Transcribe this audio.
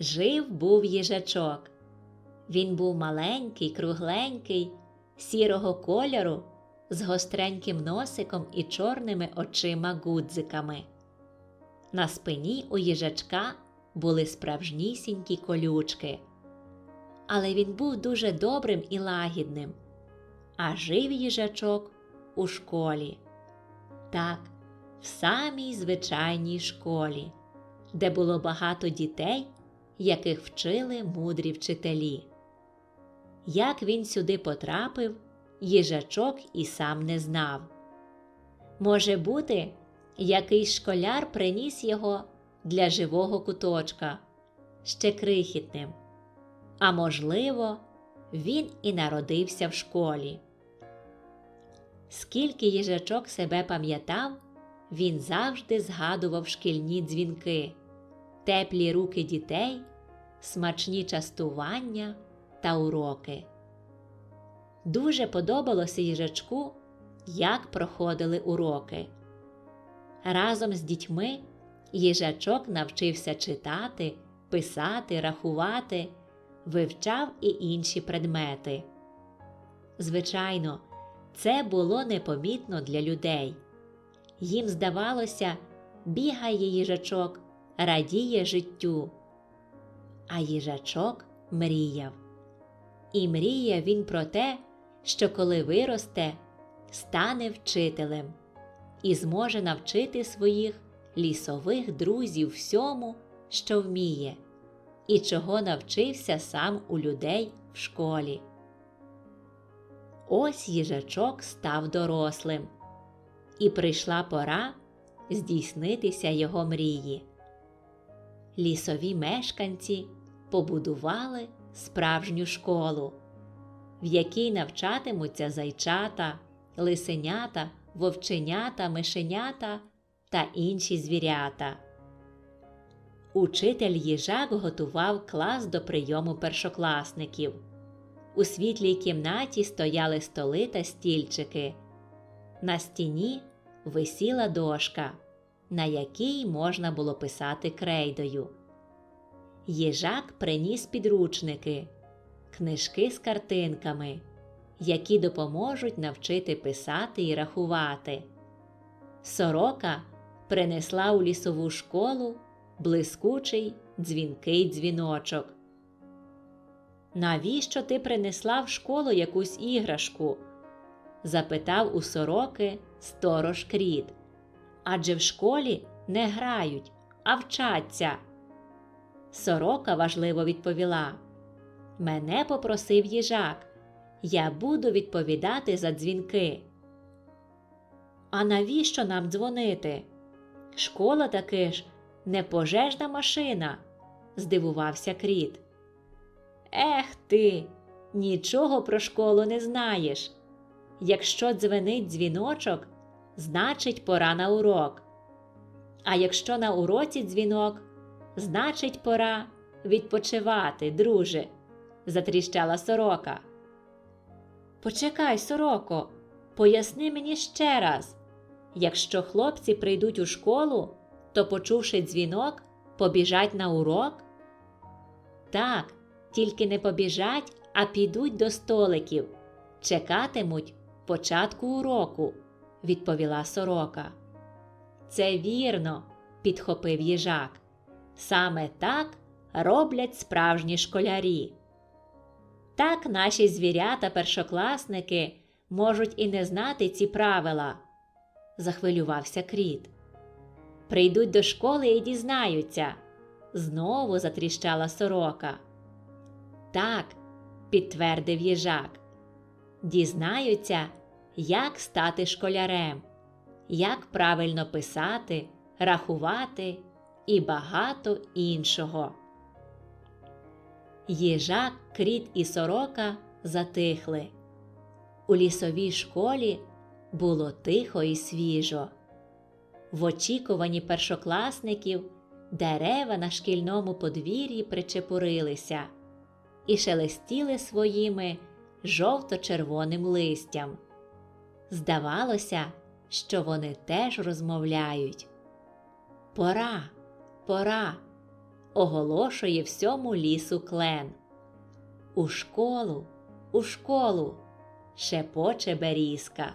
Жив був їжачок. Він був маленький, кругленький, сірого кольору, з гостреньким носиком і чорними очима гудзиками. На спині у їжачка були справжнісінькі колючки. Але він був дуже добрим і лагідним, а жив їжачок у школі. Так, в самій звичайній школі, де було багато дітей, яких вчили мудрі вчителі. Як він сюди потрапив, їжачок і сам не знав. Може бути, якийсь школяр приніс його для живого куточка, ще крихітним. А можливо, він і народився в школі. Скільки їжачок себе пам'ятав, він завжди згадував шкільні дзвінки, теплі руки дітей, смачні частування та уроки. Дуже подобалося їжачку, як проходили уроки. Разом з дітьми їжачок навчився читати, писати, рахувати, вивчав і інші предмети. Звичайно, це було непомітно для людей. Їм здавалося, бігає їжачок, радіє життю. А їжачок мріяв. І мріяв він про те, що коли виросте, стане вчителем і зможе навчити своїх лісових друзів всьому, що вміє, і чого навчився сам у людей в школі. Ось їжачок став дорослим, і прийшла пора здійснитися його мрії. Лісові мешканці побудували справжню школу, в якій навчатимуться зайчата, лисенята, вовченята, мишенята та інші звірята. Учитель їжак готував клас до прийому першокласників. У світлій кімнаті стояли столи та стільчики. На стіні висіла дошка, на якій можна було писати крейдою. Їжак приніс підручники, книжки з картинками, які допоможуть навчити писати і рахувати. Сорока принесла у лісову школу блискучий дзвінкий дзвіночок. Навіщо ти принесла в школу якусь іграшку? запитав у сороки сторож кріт. Адже в школі не грають, а вчаться. Сорока важливо відповіла Мене попросив їжак. Я буду відповідати за дзвінки. А навіщо нам дзвонити? Школа таки ж не пожежна машина, здивувався кріт. Ех ти, нічого про школу не знаєш. Якщо дзвенить дзвіночок, значить пора на урок. А якщо на уроці дзвінок, значить пора відпочивати, друже, затріщала сорока. Почекай, сороко, поясни мені ще раз. Якщо хлопці прийдуть у школу, то, почувши дзвінок, побіжать на урок? Так, тільки не побіжать, а підуть до столиків, чекатимуть початку уроку, відповіла сорока. Це вірно, підхопив їжак. Саме так роблять справжні школярі. Так наші звірята першокласники можуть і не знати ці правила, захвилювався кріт. Прийдуть до школи і дізнаються. Знову затріщала сорока. Так, підтвердив їжак. Дізнаються, як стати школярем, як правильно писати, рахувати і багато іншого. Їжак, кріт і сорока затихли. У лісовій школі було тихо і свіжо. В очікуванні першокласників дерева на шкільному подвір'ї причепурилися і шелестіли своїми жовто-червоним листям. Здавалося, що вони теж розмовляють. Пора, пора, оголошує всьому лісу клен. У школу, у школу, шепоче берізка.